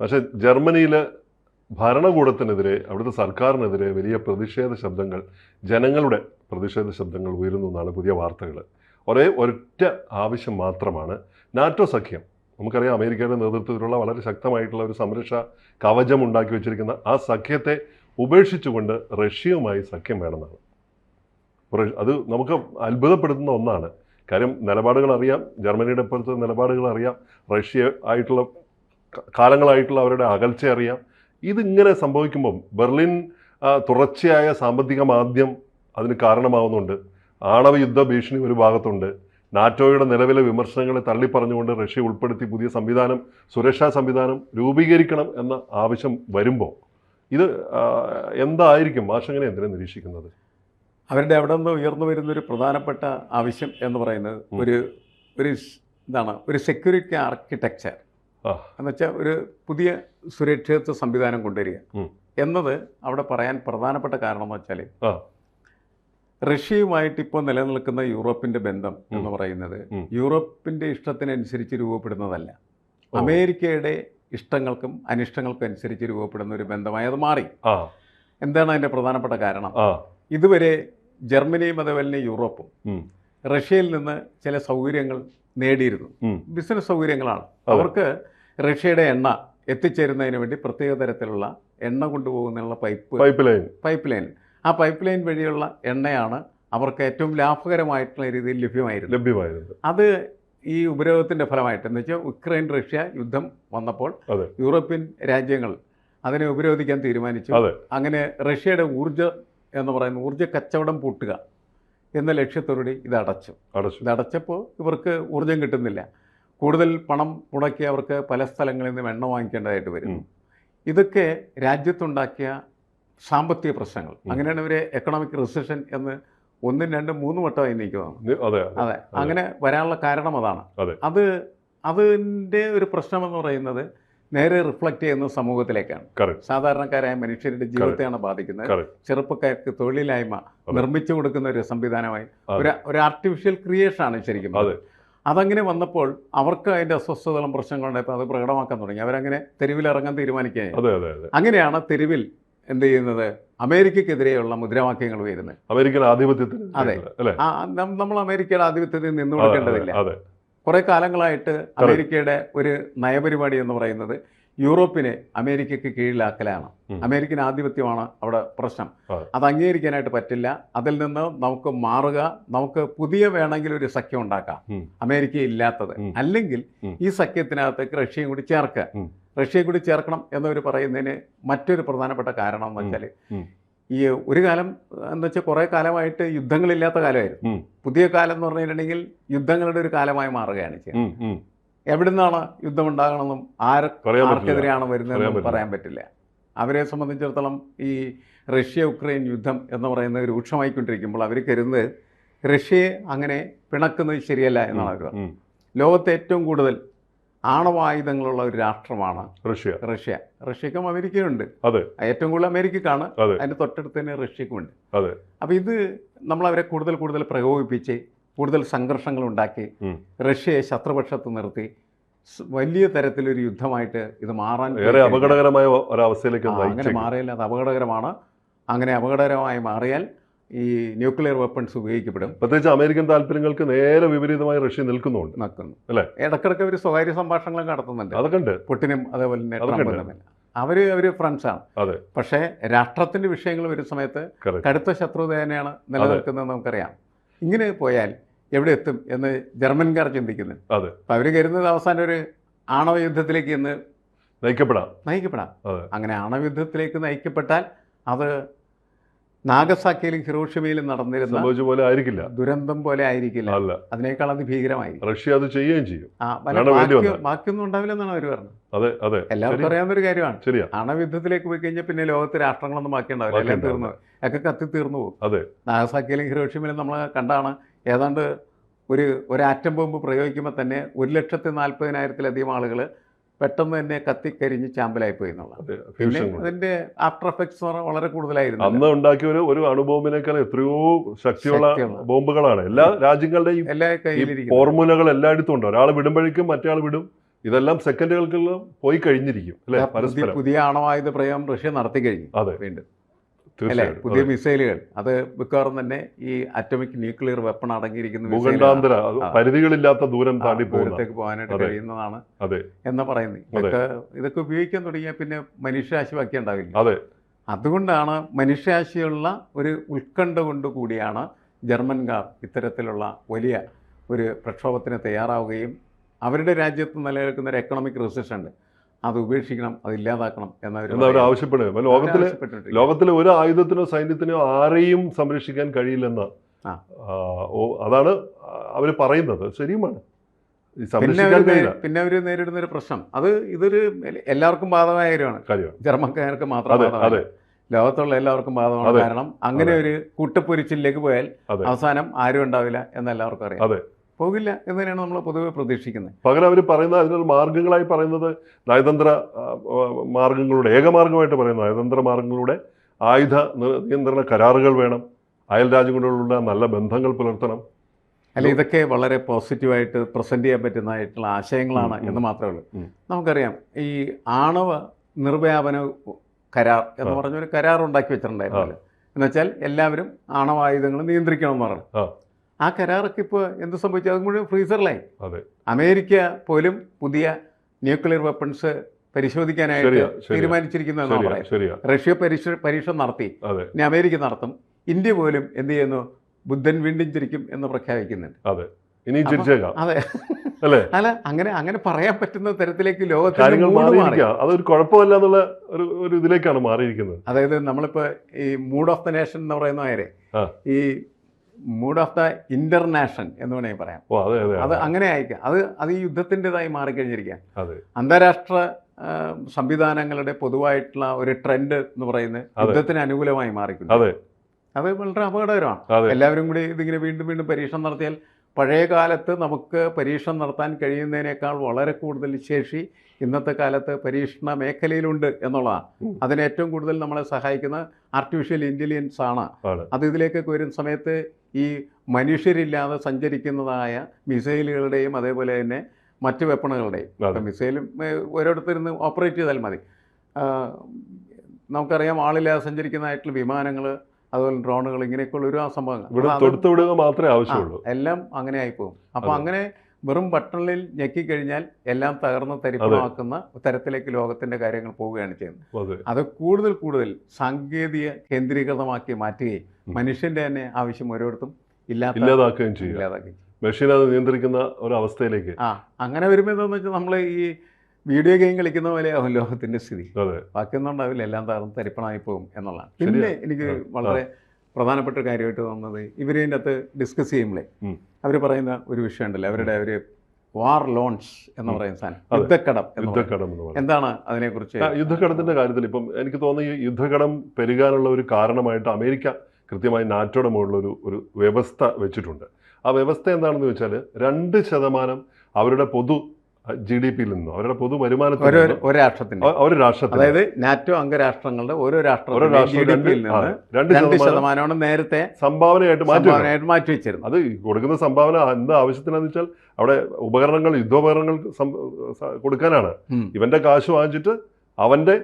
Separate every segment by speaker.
Speaker 1: പക്ഷേ ജർമ്മനിയിലെ ഭരണകൂടത്തിനെതിരെ അവിടുത്തെ സർക്കാരിനെതിരെ വലിയ പ്രതിഷേധ ശബ്ദങ്ങൾ ജനങ്ങളുടെ പ്രതിഷേധ ശബ്ദങ്ങൾ ഉയരുന്നു എന്നാണ് പുതിയ വാർത്തകൾ. ഒരേ ഒരൊറ്റ ആവശ്യം മാത്രമാണ് നാറ്റോ സഖ്യം. നമുക്കറിയാം അമേരിക്കയുടെ നേതൃത്വത്തിലുള്ള വളരെ ശക്തമായിട്ടുള്ള ഒരു സംരക്ഷ കവചം ഉണ്ടാക്കി വെച്ചിരിക്കുന്ന ആ സഖ്യത്തെ ഉപേക്ഷിച്ചുകൊണ്ട് റഷ്യയുമായി സഖ്യം വേണമെന്നാണ്. അത് നമുക്ക് അത്ഭുതപ്പെടുത്തുന്ന ഒന്നാണ്. കാര്യം നിലപാടുകൾ അറിയാം ജർമ്മനിയുടെ പുറത്ത് നിലപാടുകൾ അറിയാം റഷ്യ ആയിട്ടുള്ള കാലങ്ങളായിട്ടുള്ള അവരുടെ അകൽച്ച അറിയാം. ഇതിങ്ങനെ സംഭവിക്കുമ്പം ബെർലിൻ തുടർച്ചയായ സാമ്പത്തിക മാന്ദ്യം അതിന് കാരണമാവുന്നുണ്ട്. ആണവ യുദ്ധ ഭീഷണി ഒരു ഭാഗത്തുണ്ട്. നാറ്റോയുടെ നിലവിലെ വിമർശനങ്ങളെ തള്ളിപ്പറഞ്ഞുകൊണ്ട് റഷ്യ ഉൾപ്പെടുത്തി പുതിയ സംവിധാനം സുരക്ഷാ സംവിധാനം രൂപീകരിക്കണം എന്ന ആവശ്യം വരുമ്പോൾ ഇത് എന്തായിരിക്കും? മാഷങ്ങനെ എന്തിനെ നിരീക്ഷിക്കുന്നത്?
Speaker 2: അവരുടെ അവിടെ നിന്ന് ഉയർന്നു വരുന്ന ഒരു പ്രധാനപ്പെട്ട ആവശ്യം എന്ന് പറയുന്നത് ഒരു ഒരു ഇതാണ് എന്താണ് ഒരു സെക്യൂരിറ്റി ആർക്കിടെക്ചർ
Speaker 1: ആ.
Speaker 2: എന്നുവെച്ചാൽ ഒരു പുതിയ സുരക്ഷിതത്വ സംവിധാനം കൊണ്ടുവരിക. എന്നത് അവിടെ പറയാൻ പ്രധാനപ്പെട്ട കാരണം എന്ന് വെച്ചാൽ. റഷ്യയുമായിട്ട് ഇപ്പോൾ നിലനിൽക്കുന്ന യൂറോപ്പിന്റെ ബന്ധം എന്ന്. പറയുന്നത് യൂറോപ്പിന്റെ ഇഷ്ടത്തിനനുസരിച്ച് രൂപപ്പെടുന്നതല്ല. അമേരിക്കയുടെ ഇഷ്ടങ്ങൾക്കും അനിഷ്ടങ്ങൾക്കും അനുസരിച്ച് രൂപപ്പെടുന്ന ഒരു ബന്ധമായി അത് മാറി. എന്താണ് അതിന്റെ പ്രധാനപ്പെട്ട കാരണം? ഇതുവരെ ജർമ്മനിയും അതേപോലെ തന്നെ യൂറോപ്പും റഷ്യയിൽ നിന്ന് ചില സൗകര്യങ്ങൾ നേടിയിരുന്നു. ബിസിനസ് സൗകര്യങ്ങളാണ്. അവർക്ക് റഷ്യയുടെ എണ്ണ എത്തിച്ചേരുന്നതിന് വേണ്ടി പ്രത്യേക തരത്തിലുള്ള എണ്ണ കൊണ്ടുപോകുന്നതിനുള്ള pipe
Speaker 1: pipe line
Speaker 2: pipe line ആ പൈപ്പ് ലൈൻ വഴിയുള്ള എണ്ണയാണ് അവർക്ക് ഏറ്റവും ലാഭകരമായിട്ടുള്ള രീതിയിൽ ലഭ്യമായിരുന്നു
Speaker 1: ലഭ്യമായിരുന്നു
Speaker 2: അത് ഈ ഉപരോധത്തിന്റെ ഫലമായിട്ട് എന്ന് വെച്ചാൽ ഉക്രൈൻ റഷ്യ യുദ്ധം വന്നപ്പോൾ. യൂറോപ്യൻ രാജ്യങ്ങൾ അതിനെ ഉപരോധിക്കാൻ തീരുമാനിച്ചു. അങ്ങനെ റഷ്യയുടെ ഊർജ എന്ന് പറയുന്ന ഊർജ കച്ചവടം പൂട്ടുക എന്ന ലക്ഷ്യത്തോടുകൂടി ഇത് അടച്ചു.
Speaker 1: അടച്ചു
Speaker 2: ഇത് അടച്ചപ്പോൾ ഇവർക്ക് ഊർജം കിട്ടുന്നില്ല. കൂടുതൽ പണം മുടക്കി അവർക്ക് പല സ്ഥലങ്ങളിൽ നിന്നും എണ്ണ വാങ്ങിക്കേണ്ടതായിട്ട്
Speaker 1: വരും.
Speaker 2: ഇതൊക്കെ രാജ്യത്തുണ്ടാക്കിയ സാമ്പത്തിക പ്രശ്നങ്ങൾ. അങ്ങനെയാണ് ഇവരെ എക്കണോമിക് റിസഷൻ എന്ന് ഒന്നും രണ്ടും മൂന്നും വട്ടമായി തോന്നുന്നു
Speaker 1: അതെ
Speaker 2: അതെ. അങ്ങനെ വരാനുള്ള കാരണം അതാണ്.
Speaker 1: അതെ.
Speaker 2: അത് അതിന്റെ ഒരു പ്രശ്നമെന്ന് പറയുന്നത് നേരെ റിഫ്ലക്റ്റ് ചെയ്യുന്ന സമൂഹത്തിലേക്കാണ്. സാധാരണക്കാരായ മനുഷ്യരുടെ ജീവിതത്തെയാണ് ബാധിക്കുന്നത്. ചെറുപ്പക്കാർക്ക് തൊഴിലില്ലായ്മ നിർമ്മിച്ചു കൊടുക്കുന്ന ഒരു സംവിധാനമായി ഒരു ഒരു ആർട്ടിഫിഷ്യൽ ക്രിയേഷൻ ആണ് ശരിക്കും
Speaker 1: അതെ.
Speaker 2: അതങ്ങനെ വന്നപ്പോൾ അവർക്ക് അതിന്റെ അസ്വസ്ഥതകളും പ്രശ്നങ്ങളുണ്ടായപ്പോൾ അത് പ്രകടമാക്കാൻ തുടങ്ങി. അവരങ്ങനെ തെരുവിലിറങ്ങാൻ തീരുമാനിക്കുകയായി.
Speaker 1: അതെ അതെ അതെ.
Speaker 2: അങ്ങനെയാണ് തെരുവിൽ എന്ത് ചെയ്യുന്നത്? അമേരിക്കക്കെതിരെയുള്ള മുദ്രാവാക്യങ്ങൾ വരുന്നത്
Speaker 1: അമേരിക്കൻ ആധിപത്യത്തിൽ
Speaker 2: അതെ. നമ്മൾ അമേരിക്കയുടെ ആധിപത്യത്തിൽ നിന്നു കൊടുക്കേണ്ടതില്ല കുറെ കാലങ്ങളായിട്ട് അമേരിക്കയുടെ ഒരു നയപരിപാടി എന്ന് പറയുന്നത് യൂറോപ്പിനെ അമേരിക്കയ്ക്ക് കീഴിലാക്കലാണ്. അമേരിക്കൻ ആധിപത്യമാണ് അവിടെ പ്രശ്നം.
Speaker 1: അത്.
Speaker 2: അംഗീകരിക്കാനായിട്ട് പറ്റില്ല. അതിൽ നിന്ന് നമുക്ക് മാറുക നമുക്ക് പുതിയ വേണമെങ്കിൽ ഒരു സഖ്യം ഉണ്ടാക്കാം. അമേരിക്ക ഇല്ലാത്തത്. അല്ലെങ്കിൽ ഈ സഖ്യത്തിനകത്തേക്ക് റഷ്യയും കൂടി ചേർക്കുക. റഷ്യയും കൂടി ചേർക്കണം എന്നവർ പറയുന്നതിന് മറ്റൊരു പ്രധാനപ്പെട്ട കാരണം എന്ന് വെച്ചാൽ ഈ ഒരു കാലം എന്ന് വെച്ചാൽ കുറേ കാലമായിട്ട് യുദ്ധങ്ങളില്ലാത്ത കാലമായിരുന്നു. പുതിയ കാലം എന്ന് പറഞ്ഞിട്ടുണ്ടെങ്കിൽ യുദ്ധങ്ങളുടെ ഒരു കാലമായി മാറുകയാണ് ചെയ്യുന്നത്.
Speaker 1: ഉം, നിന്നാണ്
Speaker 2: എവിടുന്നാണ് യുദ്ധം ഉണ്ടാകണമെന്നും ആര് ആർക്കെതിരെയാണ് വരുന്നതെന്നും പറയാൻ പറ്റില്ല. അവരെ സംബന്ധിച്ചിടത്തോളം ഈ റഷ്യ ഉക്രൈൻ യുദ്ധം എന്ന് പറയുന്നത് രൂക്ഷമായിക്കൊണ്ടിരിക്കുമ്പോൾ അവർ കരുതുന്നത് റഷ്യയെ അങ്ങനെ പിണക്കുന്നത് ശരിയല്ല എന്നാണ് അവർ ലോകത്തെ ഏറ്റവും കൂടുതൽ ആണവായുധങ്ങളുള്ള ഒരു രാഷ്ട്രമാണ്
Speaker 1: റഷ്യ.
Speaker 2: റഷ്യ. റഷ്യക്കും അമേരിക്കയുണ്ട്.
Speaker 1: അതെ.
Speaker 2: ഏറ്റവും കൂടുതൽ അമേരിക്കക്കാണ്. അതിന്റെ തൊട്ടടുത്ത് തന്നെ റഷ്യക്കുമുണ്ട്
Speaker 1: അതെ.
Speaker 2: അപ്പോൾ ഇത് നമ്മൾ അവരെ കൂടുതൽ കൂടുതൽ പ്രകോപിപ്പിച്ച് കൂടുതൽ സംഘർഷങ്ങൾ ഉണ്ടാക്കി റഷ്യയെ ശത്രുപക്ഷത്ത് നിർത്തി. വലിയ തരത്തിലൊരു യുദ്ധമായിട്ട് ഇത് മാറാൻ
Speaker 1: ഏറെ അപകടകരമായ ഒരവസ്ഥയിലേക്ക്
Speaker 2: അങ്ങനെ. മാറിയാൽ അത് അപകടകരമാണ്. അങ്ങനെ അപകടകരമായി മാറിയാൽ ഈ ന്യൂക്ലിയർ വെപ്പൺസ് ഉപയോഗിക്കപ്പെടും.
Speaker 1: പ്രത്യേകിച്ച് അമേരിക്കൻ താല്പര്യങ്ങൾക്ക് നേരെ വിപരീതമായി റഷ്യ നിൽക്കുന്നുണ്ട്.
Speaker 2: നടക്കുന്നു
Speaker 1: അല്ലേ?
Speaker 2: ഇടക്കിടക്ക് അവർ സ്വകാര്യ സംഭാഷണങ്ങളും നടത്തുന്നുണ്ട്.
Speaker 1: അതൊക്കെ ഉണ്ട്.
Speaker 2: പുട്ടിനും അതേപോലെ തന്നെ അവർ അവർ ഫ്രണ്ട്സാണ്.
Speaker 1: അതെ.
Speaker 2: പക്ഷേ രാഷ്ട്രത്തിന്റെ വിഷയങ്ങൾ വരുന്ന സമയത്ത് കടുത്ത ശത്രുത തന്നെയാണ് നിലനിൽക്കുന്നത് നമുക്കറിയാം. ഇങ്ങനെ പോയാൽ എവിടെ എത്തും എന്ന് ജർമ്മൻകാർ ചിന്തിക്കുന്നു
Speaker 1: അതെ.
Speaker 2: അപ്പം അവർ കരുതുന്നത് അവസാനം ഒരു ആണവ യുദ്ധത്തിലേക്ക് ഇന്ന്
Speaker 1: നയിക്കപ്പെടാം.
Speaker 2: നയിക്കപ്പെടാം. അങ്ങനെ ആണവ യുദ്ധത്തിലേക്ക് നയിക്കപ്പെട്ടാൽ അത് നാഗസാക്കിയിലും ഹിറോഷിമയിലും നടന്നിരുന്ന
Speaker 1: പോലെ ആയിരിക്കില്ല.
Speaker 2: ദുരന്തം പോലെ ആയിരിക്കില്ല.
Speaker 1: അല്ല.
Speaker 2: അതിനേക്കാൾ അത് ഭീകരമായി
Speaker 1: റഷ്യ അത് ചെയ്യുകയും ചെയ്യും.
Speaker 2: ബാക്കിയൊന്നും ഉണ്ടാവില്ലെന്നാണ് അവർ പറഞ്ഞത്.
Speaker 1: അതെ അതെ.
Speaker 2: എല്ലാവർക്കും അറിയാവുന്ന ഒരു കാര്യമാണ്.
Speaker 1: ശരിയാ.
Speaker 2: ആണവയുദ്ധത്തിലേക്ക് പോയി കഴിഞ്ഞാൽ പിന്നെ ലോകത്ത് രാഷ്ട്രങ്ങളൊന്നും ബാക്കി ഉണ്ടാവില്ല എല്ലാം തീർന്നു ഒക്കെ കത്തി തീർന്നു പോകും
Speaker 1: അതെ.
Speaker 2: നാഗസാക്കിയിലും ഹിറോഷിമയിലും നമ്മൾ കണ്ടാണ് ഏതാണ്ട് ഒരു ഒരു ആറ്റം ബോംബ് പ്രയോഗിക്കുമ്പോൾ തന്നെ ഒരു ലക്ഷത്തി നാൽപ്പതിനായിരത്തിലധികം ആളുകൾ പെട്ടെന്ന് തന്നെ കത്തിക്കരിഞ്ഞ് ചാമ്പലായി പോയി എന്നുള്ളത് പിന്നെ അതിന്റെ ആഫ്റ്റർ എഫക്ട്സ് വളരെ കൂടുതലായിരുന്നു
Speaker 1: അന്ന് ഉണ്ടാക്കിയ ഒരു ഒരു അണുബോംബിനേക്കാൾ എത്രയോ ശക്തിയുള്ള. ബോംബുകളാണ്. എല്ലാ രാജ്യങ്ങളുടെയും
Speaker 2: എല്ലാ കയ്യിലിരിക്കും
Speaker 1: ഫോർമുലകൾ എല്ലായിടത്തും ഉണ്ട്. ഒരാൾ വിടുമ്പോഴേക്കും മറ്റേ ആൾ വിടും. ഇതെല്ലാം സെക്കൻഡുകൾക്കെല്ലാം പോയി കഴിഞ്ഞിരിക്കും അല്ലെ?
Speaker 2: പുതിയ
Speaker 1: പരസ്പരം.
Speaker 2: പുതിയ ആണവായുധ പ്രയോഗം റഷ്യ നടത്തി കഴിഞ്ഞു
Speaker 1: അതെ.
Speaker 2: വീണ്ടും.
Speaker 1: തീർച്ചയായും
Speaker 2: പുതിയ മിസൈലുകൾ. അത് മിക്കവാറും തന്നെ ഈ അറ്റോമിക് ന്യൂക്ലിയർ വെപ്പൺ അടങ്ങിയിരിക്കുന്ന
Speaker 1: ഭൂഖണ്ഡാന്തര. പരിധികളില്ലാത്ത ദൂരം താണ്ടി
Speaker 2: ദൂരത്തേക്ക് പോകാനായിട്ട്. കഴിയുന്നതാണ് എന്ന് പറയുന്നത്. ഇതൊക്കെ ഇതൊക്കെ ഉപയോഗിക്കാൻ തുടങ്ങിയാൽ പിന്നെ മനുഷ്യരാശി ബാക്കി ഉണ്ടാവില്ല.
Speaker 1: അതെ.
Speaker 2: അതുകൊണ്ടാണ് മനുഷ്യരാശിയുള്ള ഒരു ഉത്കണ്ഠ കൊണ്ട് കൂടിയാണ് ജർമ്മൻകാർ ഇത്തരത്തിലുള്ള വലിയ ഒരു പ്രക്ഷോഭത്തിന് തയ്യാറാവുകയും അവരുടെ രാജ്യത്ത് നിലനിൽക്കുന്ന ഒരു എക്കണോമിക് റിസഷൻ ഉണ്ട്. അത് ഉപേക്ഷിക്കണം അത് ഇല്ലാതാക്കണം എന്നവർ
Speaker 1: ആവശ്യപ്പെടുക ലോകത്തിലെ ലോകത്തിലെ ഒരു ആയുധത്തിനോ സൈന്യത്തിനോ ആരെയും സംരക്ഷിക്കാൻ കഴിയില്ലെന്ന് അതാണ് അവർ പറയുന്നത്. ശരിയുമാണ്.
Speaker 2: പിന്നെ അവർ നേരിടുന്ന ഒരു പ്രശ്നം. അത് ഇതൊരു എല്ലാവർക്കും ബാധകമായ കാര്യമാണ്.
Speaker 1: ജർമ്മക്കാർക്ക്
Speaker 2: മാത്രമാണ് മാത്രം ലോകത്തുള്ള എല്ലാവർക്കും ബാധകമാണ്. കാരണം അങ്ങനെ ഒരു കൂട്ടപ്പൊരിച്ചിലേക്ക് പോയാൽ അവസാനം ആരും ഉണ്ടാവില്ല എന്ന് എല്ലാവർക്കും അറിയാം.
Speaker 1: അതെ.
Speaker 2: പോകില്ല എന്ന് തന്നെയാണ് നമ്മൾ പൊതുവെ പ്രതീക്ഷിക്കുന്നത്.
Speaker 1: പകരം അവർ പറയുന്നത് അതിനൊരു മാർഗങ്ങളായി പറയുന്നത് നയതന്ത്ര മാർഗങ്ങളുടെ ഏകമാർഗമായിട്ട് പറയുന്നത് നയതന്ത്ര മാർഗങ്ങളുടെ ആയുധ നിയന്ത്രണ കരാറുകൾ വേണം. അയൽ രാജ്യങ്ങളോടുള്ള നല്ല ബന്ധങ്ങൾ പുലർത്തണം.
Speaker 2: അല്ല ഇതൊക്കെ വളരെ പോസിറ്റീവായിട്ട് പ്രസന്റ് ചെയ്യാൻ പറ്റുന്നതായിട്ടുള്ള ആശയങ്ങളാണ്. എന്ന് മാത്രമേ ഉള്ളൂ. നമുക്കറിയാം ഈ ആണവ നിർവ്യാപന കരാർ എന്ന് പറഞ്ഞൊരു കരാർ ഉണ്ടാക്കി വെച്ചിട്ടുണ്ടായിരുന്നല്ലോ. എന്നുവെച്ചാൽ എല്ലാവരും ആണവായുധങ്ങൾ നിയന്ത്രിക്കണം എന്ന് പറഞ്ഞു.
Speaker 1: ആ.
Speaker 2: കരാറൊക്കെ ഇപ്പോൾ എന്ത് സംഭവിച്ചു? അത് മുഴുവൻ ഫ്രീസറിലായി. അമേരിക്ക പോലും പുതിയ ന്യൂക്ലിയർ വെപ്പൺസ് പരിശോധിക്കാനായിട്ട്
Speaker 1: തീരുമാനിച്ചിരിക്കുന്ന ശരിയാ.
Speaker 2: തീരുമാനിച്ചിരിക്കുന്നു എന്നാണ്
Speaker 1: ശരിയാ
Speaker 2: പറയുന്നത്.
Speaker 1: ശരിയാ.
Speaker 2: റഷ്യ പരീക്ഷ പരീക്ഷ നടത്തി. ഇനി അമേരിക്ക നടത്തും. ഇന്ത്യ പോലും എന്ത് ചെയ്യുന്നു? ബുദ്ധൻ വീണ്ടും ചിരിക്കും എന്ന് പ്രഖ്യാപിക്കുന്നുണ്ട്.
Speaker 1: അതെ. ഇനി
Speaker 2: അതെ.
Speaker 1: അല്ലേ?
Speaker 2: അല്ല അങ്ങനെ അങ്ങനെ പറയാൻ പറ്റുന്ന തരത്തിലേക്ക്
Speaker 1: ലോകത്തിൽ അതൊരു കുഴപ്പമല്ല എന്നുള്ള ഒരു ഒരു ഇതിലേക്കാണ് മാറിയിരിക്കുന്നത്.
Speaker 2: അതായത് നമ്മളിപ്പോ ഈ മൂഡ് ഓഫ് ദ നേഷൻ എന്ന് പറയുന്ന നേരെ ഈ മൂഡ് ഓഫ് ദ ഇന്റർനാഷൻ എന്ന് വേണമെങ്കിൽ പറയാം.
Speaker 1: അതെ
Speaker 2: അങ്ങനെ ആയിരിക്കാം. അത് അത് ഈ യുദ്ധത്തിന്റെതായി
Speaker 1: മാറിക്കഴിഞ്ഞിരിക്കാം
Speaker 2: അന്താരാഷ്ട്ര സംവിധാനങ്ങളുടെ പൊതുവായിട്ടുള്ള ഒരു ട്രെൻഡ് എന്ന് പറയുന്നത് യുദ്ധത്തിന് അനുകൂലമായി മാറിക്കുന്നു
Speaker 1: അതെ.
Speaker 2: വളരെ അപകടകരമാണ്. എല്ലാവരും കൂടി ഇതിങ്ങനെ വീണ്ടും വീണ്ടും പരീക്ഷണം നടത്തിയാൽ പഴയ കാലത്ത് നമുക്ക് പരീക്ഷണം നടത്താൻ കഴിയുന്നതിനേക്കാൾ വളരെ കൂടുതൽ ശേഷി ഇന്നത്തെ കാലത്ത് പരീക്ഷണ മേഖലയിലുണ്ട് എന്നുള്ളതാണ്. അതിന് ഏറ്റവും കൂടുതൽ നമ്മളെ സഹായിക്കുന്ന ആർട്ടിഫിഷ്യൽ ഇന്റലിജൻസ് ആണ്. അത് ഇതിലേക്കൊക്കെ വരുന്ന സമയത്ത് ഈ മനുഷ്യരില്ലാതെ സഞ്ചരിക്കുന്നതായ മിസൈലുകളുടെയും അതേപോലെ തന്നെ മറ്റ് വെപ്പണുകളുടെയും. മിസൈലും ഓരോരുത്തരുന്ന് ഓപ്പറേറ്റ് ചെയ്താൽ മതി. നമുക്കറിയാം ആളില്ലാതെ സഞ്ചരിക്കുന്നതായിട്ടുള്ള വിമാനങ്ങൾ അതുപോലെ ഡ്രോണുകൾ ഇങ്ങനെയൊക്കെയുള്ള ഒരു സംഭവങ്ങൾ.
Speaker 1: ഇവിടെ
Speaker 2: അത്
Speaker 1: തൊടുത്തു വിടുക മാത്രമേ ആവശ്യമുള്ളൂ.
Speaker 2: എല്ലാം അങ്ങനെ ആയിപ്പോകും അപ്പോൾ അങ്ങനെ വെറും ബട്ടണിൽ ഞെക്കിക്കഴിഞ്ഞാൽ എല്ലാം തകർന്ന് തരിപ്പമാക്കുന്ന തരത്തിലേക്ക് ലോകത്തിന്റെ കാര്യങ്ങൾ പോവുകയാണ് ചെയ്യുന്നത്.
Speaker 1: അതെ.
Speaker 2: കൂടുതൽ കൂടുതൽ സാങ്കേതിക കേന്ദ്രീകൃതമാക്കി മാറ്റുകയും മനുഷ്യന്റെ തന്നെ ആവശ്യം ഓരോരുത്തും
Speaker 1: ഇല്ലാതാക്കുകയും
Speaker 2: ചെയ്യും
Speaker 1: മെഷീൻ അത് നിയന്ത്രിക്കുന്ന ഒരു അവസ്ഥയിലേക്ക്
Speaker 2: ആ അങ്ങനെ വരുമ്പോൾ എന്താണെന്ന് വെച്ചാൽ നമ്മൾ ഈ വീഡിയോ ഗെയിം കളിക്കുന്ന പോലെയാവും ലോകത്തിന്റെ സ്ഥിതി.
Speaker 1: അതെ.
Speaker 2: ബാക്കിയൊന്നും ഉണ്ടാവില്ല എല്ലാം തകർന്ന് തരിപ്പണായി പോകും എന്നുള്ളതാണ്. പിന്നെ എനിക്ക് വളരെ പ്രധാനപ്പെട്ട ഒരു കാര്യമായിട്ട് തോന്നുന്നത് ഇവരതിന്റെ അകത്ത് ഡിസ്കസ് ചെയ്യുമ്പോഴേ അവർ പറയുന്ന ഒരു വിഷയം ഉണ്ടല്ലോ. അവരുടെ അവർ വാർ ലോൺസ് എന്ന് പറയുന്ന സാധനം. യുദ്ധക്കടം.
Speaker 1: യുദ്ധക്കടം
Speaker 2: എന്താണ് അതിനെക്കുറിച്ച്
Speaker 1: യുദ്ധക്കടത്തിന്റെ കാര്യത്തിൽ ഇപ്പം എനിക്ക് തോന്നുന്നു ഈ യുദ്ധക്കടം പെരുകാനുള്ള ഒരു കാരണമായിട്ട് അമേരിക്ക കൃത്യമായി നാറ്റോയുടെ മുകളിൽ ഒരു ഒരു വ്യവസ്ഥ വെച്ചിട്ടുണ്ട്. ആ വ്യവസ്ഥ എന്താണെന്ന് വെച്ചാൽ രണ്ട് ശതമാനം അവരുടെ പൊതു ജി ഡി പിയിൽ നിന്നും? അവരുടെ പൊതു വരുമാനത്തിൽ
Speaker 2: ഒരു രാഷ്ട്രത്തിന്റെ
Speaker 1: രാഷ്ട്രത്തിൽ
Speaker 2: അതായത് നാറ്റോ അംഗരാഷ്ട്രങ്ങളുടെ ഓരോ
Speaker 1: ഓരോ
Speaker 2: രാഷ്ട്രത്തിന്റെ ജി
Speaker 1: രാഷ്ട്രം രണ്ട്
Speaker 2: നിന്ന്
Speaker 1: രണ്ട്
Speaker 2: രണ്ട്
Speaker 1: ശതമാനം
Speaker 2: ശതമാനമാണ് നേരത്തെ
Speaker 1: സംഭാവനയായിട്ട് മാറ്റി.
Speaker 2: മാറ്റി വെച്ചിരുന്നത്.
Speaker 1: അത് കൊടുക്കുന്ന സംഭാവന എന്ത് ആവശ്യത്തിനാന്ന് വെച്ചാൽ അവിടെ ഉപകരണങ്ങൾ യുദ്ധോപകരണങ്ങൾ കൊടുക്കാനാണ്. ഇവന്റെ കാശ് വാങ്ങിച്ചിട്ട് അവന്റെ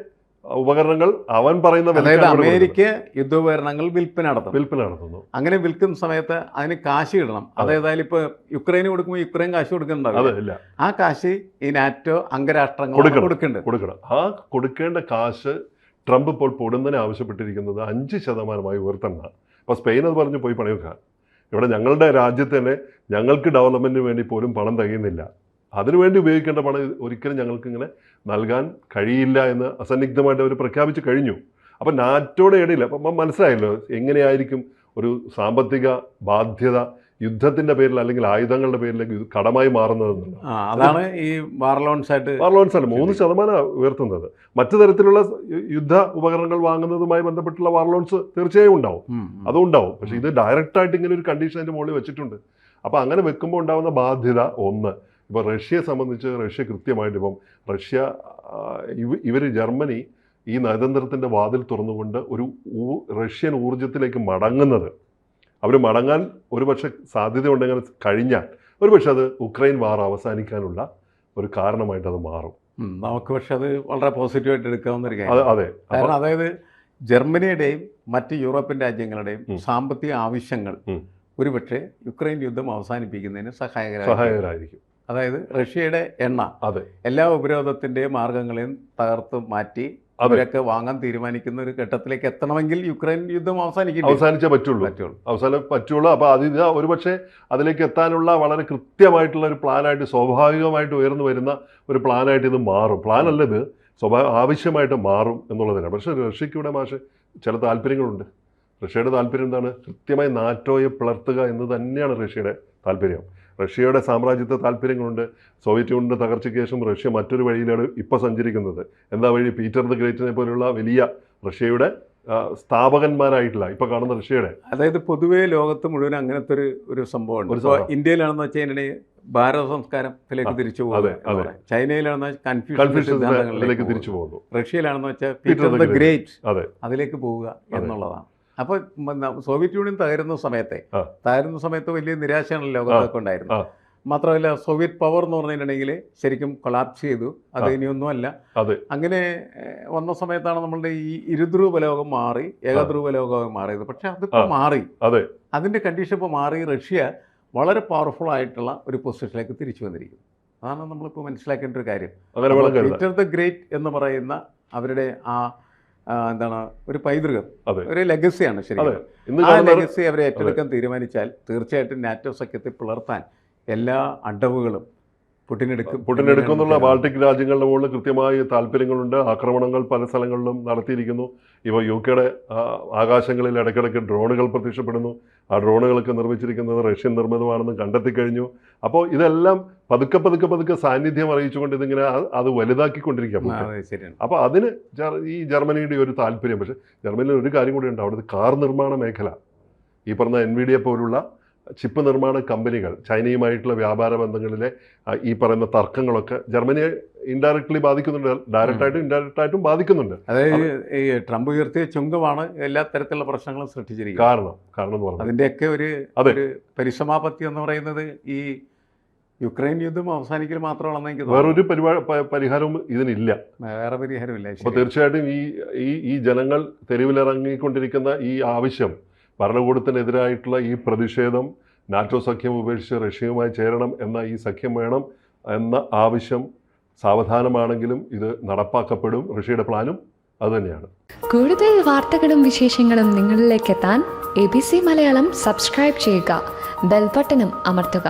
Speaker 1: ഉപകരണങ്ങൾ അവൻ പറയുന്ന
Speaker 2: അതായത് അമേരിക്ക യുദ്ധോപകരണങ്ങൾ വിൽപ്പന നടത്തും.
Speaker 1: വിൽപ്പന നടത്തുന്നു.
Speaker 2: അങ്ങനെ വിൽക്കുന്ന സമയത്ത് അതിന് കാശ് ഇടണം അതായത് ഇപ്പൊ യുക്രൈന് കൊടുക്കുമ്പോൾ യുക്രൈൻ കാശ്
Speaker 1: കൊടുക്കുന്നുണ്ടാവില്ല.
Speaker 2: ആ കാശ് ഈ നാറ്റോ അംഗരാഷ്ട്രങ്ങൾ
Speaker 1: കൊടുക്കണം. കൊടുക്കണം. ആ കൊടുക്കേണ്ട കാശ് ട്രംപ് ഇപ്പോൾ പൊടുന്നതിനെ ആവശ്യപ്പെട്ടിരിക്കുന്നത് അഞ്ച് ശതമാനമായി ഉയർത്തണ്ട. അപ്പോൾ സ്പെയിൻ അത് പറഞ്ഞു പോയി പണിവെക്കുക ഇവിടെ ഞങ്ങളുടെ രാജ്യത്ത് തന്നെ ഞങ്ങൾക്ക് ഡെവലപ്മെന്റിന് വേണ്ടി പോലും പണം തികയുന്നില്ല. അതിനുവേണ്ടി ഉപയോഗിക്കേണ്ട പണം ഒരിക്കലും ഞങ്ങൾക്ക് ഇങ്ങനെ നൽകാൻ കഴിയില്ല എന്ന് അസന്നിഗ്ധമായിട്ട് അവർ പ്രഖ്യാപിച്ച് കഴിഞ്ഞു. അപ്പം നാറ്റോടെ ഇടയിൽ അപ്പം മനസ്സിലായല്ലോ എങ്ങനെയായിരിക്കും ഒരു സാമ്പത്തിക ബാധ്യത യുദ്ധത്തിന്റെ പേരിൽ അല്ലെങ്കിൽ ആയുധങ്ങളുടെ പേരിലേക്ക് കടമായി മാറുന്നതെന്നുള്ളത്.
Speaker 2: അതാണ് ഈ വാർലോൺസ് ആയിട്ട്
Speaker 1: വാർലോൺസ് മൂന്ന് ശതമാനം ഉയർത്തുന്നത്. മറ്റു തരത്തിലുള്ള യുദ്ധ ഉപകരണങ്ങൾ വാങ്ങുന്നതുമായി ബന്ധപ്പെട്ടുള്ള വാർലോൺസ് തീർച്ചയായും ഉണ്ടാവും. അതും ഉണ്ടാവും. പക്ഷേ ഇത് ഡയറക്റ്റ് ആയിട്ട് ഇങ്ങനെ ഒരു കണ്ടീഷൻ അതിന്റെ മുകളിൽ വെച്ചിട്ടുണ്ട്. അപ്പോൾ അങ്ങനെ വെക്കുമ്പോൾ ഉണ്ടാകുന്ന ബാധ്യത ഒന്ന്. ഇപ്പോൾ റഷ്യയെ സംബന്ധിച്ച് റഷ്യ കൃത്യമായിട്ട് ഇപ്പം റഷ്യ ഇവർ ജർമ്മനി ഈ നയതന്ത്രത്തിന്റെ വാതിൽ തുറന്നുകൊണ്ട് ഒരു റഷ്യൻ ഊർജത്തിലേക്ക് മടങ്ങുന്നത്. അവർ മടങ്ങാൻ ഒരുപക്ഷെ സാധ്യതയുണ്ടെങ്കിൽ കഴിഞ്ഞാൽ ഒരുപക്ഷെ അത് ഉക്രൈൻ വാർ അവസാനിക്കാനുള്ള ഒരു കാരണമായിട്ട് അത് മാറും.
Speaker 2: നമുക്ക് പക്ഷെ അത് വളരെ പോസിറ്റീവായിട്ട് എടുക്കാവുന്ന ഒരു കാര്യം.
Speaker 1: അതെ.
Speaker 2: കാരണം അതായത് ജർമ്മനിയുടെയും മറ്റ് യൂറോപ്യൻ രാജ്യങ്ങളുടെയും സാമ്പത്തിക ആവശ്യങ്ങൾ. ഒരുപക്ഷെ യുക്രൈൻ യുദ്ധം അവസാനിപ്പിക്കുന്നതിന്
Speaker 1: സഹായകരായിരിക്കും.
Speaker 2: അതായത് റഷ്യയുടെ എണ്ണ
Speaker 1: അതെ.
Speaker 2: എല്ലാ ഉപരോധത്തിന്റെയും മാർഗങ്ങളെയും തകർത്ത് മാറ്റി. അവരൊക്കെ വാങ്ങാൻ തീരുമാനിക്കുന്ന ഒരു ഘട്ടത്തിലേക്ക് എത്തണമെങ്കിൽ യുക്രൈൻ യുദ്ധം അവസാനിക്കും
Speaker 1: അവസാനിച്ചേ പറ്റുള്ളൂ.
Speaker 2: പറ്റുള്ളൂ.
Speaker 1: അവസാനം പറ്റുള്ളൂ. അപ്പോൾ അതിന് ഒരു ഒരുപക്ഷെ അതിലേക്ക് എത്താനുള്ള വളരെ കൃത്യമായിട്ടുള്ള ഒരു പ്ലാനായിട്ട് സ്വാഭാവികമായിട്ട് ഉയർന്നു വരുന്ന ഒരു പ്ലാനായിട്ട് ഇത് മാറും. പ്ലാൻ അല്ല ഇത് സ്വാഭാവിക ആവശ്യമായിട്ട് മാറും എന്നുള്ളതിനാണ്. പക്ഷേ റഷ്യക്ക് ഇവിടെ മാഷ് ചില താല്പര്യങ്ങളുണ്ട്. റഷ്യയുടെ താല്പര്യം എന്താണ്? കൃത്യമായി നാറ്റോയെ പിളർത്തുക എന്ന് തന്നെയാണ് റഷ്യയുടെ താല്പര്യം. റഷ്യയുടെ സാമ്രാജ്യത്തെ താല്പര്യങ്ങളുണ്ട്. സോവിയറ്റ് യൂണിയന്റെ തകർച്ചയ്ക്ക് ശേഷം റഷ്യ മറ്റൊരു വഴിയിലാണ് ഇപ്പോൾ സഞ്ചരിക്കുന്നത്. എന്താ വഴി? പീറ്റർ ദ ഗ്രേറ്റിനെ പോലുള്ള വലിയ റഷ്യയുടെ സ്ഥാപകന്മാരായിട്ടില്ല ഇപ്പോൾ കാണുന്ന റഷ്യയുടെ.
Speaker 2: അതായത് പൊതുവേ ലോകത്ത് മുഴുവൻ അങ്ങനത്തെ ഒരു ഒരു സംഭവമുണ്ട്. ഇപ്പോൾ. ഇന്ത്യയിലാണെന്ന് വെച്ച് കഴിഞ്ഞാൽ ഭാരത സംസ്കാരത്തിലേക്ക് തിരിച്ചു
Speaker 1: പോകുന്നു.
Speaker 2: ചൈനയിലാണെന്ന് കൺഫ്യൂഷൻ
Speaker 1: തിരിച്ചു പോകുന്നു.
Speaker 2: റഷ്യയിലാണെന്ന് വെച്ചാൽ
Speaker 1: പീറ്റർ ദ
Speaker 2: ഗ്രേറ്റ്.
Speaker 1: അതെ.
Speaker 2: അതിലേക്ക് പോവുക എന്നുള്ളതാണ്. അപ്പോൾ സോവിയറ്റ് യൂണിയൻ തകരുന്ന സമയത്തെ തകരുന്ന സമയത്ത് വലിയ നിരാശയാണ് ലോകത്തൊക്കെ ഉണ്ടായിരുന്നത്. മാത്രമല്ല സോവിയറ്റ് പവർ എന്ന് പറഞ്ഞിട്ടുണ്ടെങ്കിൽ ശരിക്കും കൊളാപ്സ് ചെയ്തു. അത്. ഇനിയൊന്നുമല്ല. അങ്ങനെ വന്ന സമയത്താണ് നമ്മളുടെ ഈ ഇരുധ്രുവ ലോകം മാറി ഏകധ്രുവ ലോകമായി മാറിയത്. പക്ഷെ അതിപ്പോൾ. മാറി. അതിന്റെ കണ്ടീഷൻ ഇപ്പോൾ മാറി. റഷ്യ വളരെ പവർഫുൾ ആയിട്ടുള്ള ഒരു പൊസിഷനിലേക്ക് തിരിച്ചു വന്നിരിക്കുന്നു. അതാണ് നമ്മളിപ്പോൾ മനസ്സിലാക്കേണ്ട ഒരു കാര്യം. പീറ്റർ ദ ഗ്രേറ്റ് എന്ന് പറയുന്ന അവരുടെ ആ, എന്താണ് ഒരു പൈതൃകം ഒരു ലെഗസിയാണ് ശരി
Speaker 1: അതെ. ഇന്ന്
Speaker 2: ആ ലെഗസി അവരെ ഏറ്റെടുക്കാൻ തീരുമാനിച്ചാൽ തീർച്ചയായിട്ടും നാറ്റോ സഖ്യത്തെ പിളർത്താൻ എല്ലാ അടവുകളും പുട്ടിനെടുക്കും
Speaker 1: പുടിൻ എടുക്കുന്നുള്ള ബാൾട്ടിക് രാജ്യങ്ങളുടെ മുകളിൽ കൃത്യമായി താല്പര്യങ്ങളുണ്ട്. ആക്രമണങ്ങൾ പല സ്ഥലങ്ങളിലും നടത്തിയിരിക്കുന്നു. ഇപ്പോൾ യു കെയുടെ ആകാശങ്ങളിൽ ഇടയ്ക്കിടയ്ക്ക് ഡ്രോണുകൾ പ്രത്യക്ഷപ്പെടുന്നു. ആ ഡ്രോണുകളൊക്കെ നിർമ്മിച്ചിരിക്കുന്നത് റഷ്യൻ നിർമ്മിതമാണെന്ന് കണ്ടെത്തി കഴിഞ്ഞു അപ്പോൾ ഇതെല്ലാം പതുക്കെ പതുക്കെ പതുക്കെ സാന്നിധ്യം അറിയിച്ചുകൊണ്ട് ഇതിങ്ങനെ അത് വലുതാക്കിക്കൊണ്ടിരിക്കാം അപ്പോൾ അതിന് ഈ ജർമ്മനിയുടെ ഒരു താല്പര്യം. പക്ഷേ ജർമ്മനിയിൽ ഒരു കാര്യം കൂടി കൂടിയുണ്ട് അവിടുത്തെ കാർ നിർമ്മാണ മേഖല. ഈ പറഞ്ഞ എൻ വി പോലുള്ള ചിപ്പ് നിർമ്മാണ കമ്പനികൾ ചൈനയുമായിട്ടുള്ള വ്യാപാര ബന്ധങ്ങളിലെ ഈ പറയുന്ന തർക്കങ്ങളൊക്കെ ജർമ്മനിയെ ഇൻഡയറക്ട്ലി ബാധിക്കുന്നുണ്ട്. ഡയറക്റ്റായിട്ടും ഇൻഡയറക്റ്റായിട്ടും ബാധിക്കുന്നുണ്ട്.
Speaker 2: അതായത് ഈ ട്രംപ് ഉയർത്തിയ ചുങ്കമാണ് എല്ലാ തരത്തിലുള്ള പ്രശ്നങ്ങളും സൃഷ്ടിച്ചിരിക്കുന്നത്.
Speaker 1: കാരണം കാരണം എന്ന് പറഞ്ഞാൽ
Speaker 2: അതിന്റെയൊക്കെ ഒരു
Speaker 1: അതെ.
Speaker 2: ഒരു പരിസമാപത്തി എന്ന് പറയുന്നത് ഈ യുക്രൈൻ യുദ്ധം അവസാനിക്കൽ മാത്രമാണെന്ന് എനിക്ക്
Speaker 1: വേറൊരു പരിഹാരവും ഇതിനില്ല.
Speaker 2: വേറെ പരിഹാരമില്ല.
Speaker 1: അപ്പോൾ തീർച്ചയായിട്ടും ഈ ഈ ഈ ജനങ്ങൾ തെരുവിലിറങ്ങിക്കൊണ്ടിരിക്കുന്ന ഈ ആവശ്യം ഭരണകൂടത്തിനെതിരായിട്ടുള്ള ഈ പ്രതിഷേധം നാറ്റോ സഖ്യം ഉപേക്ഷിച്ച് റഷ്യയുമായി ചേരണം എന്ന ഈ സഖ്യം വേണം എന്ന ആവശ്യം സാവധാനമാണെങ്കിലും ഇത് നടപ്പാക്കപ്പെടും. റഷ്യയുടെ പ്ലാനും അതുതന്നെയാണ്
Speaker 3: കൂടുതൽ വാർത്തകളും വിശേഷങ്ങളും നിങ്ങളിലേക്ക് എത്താൻ A B C Malayalam subscribe ചെയ്യുക. ബെൽബട്ടനും അമർത്തുക.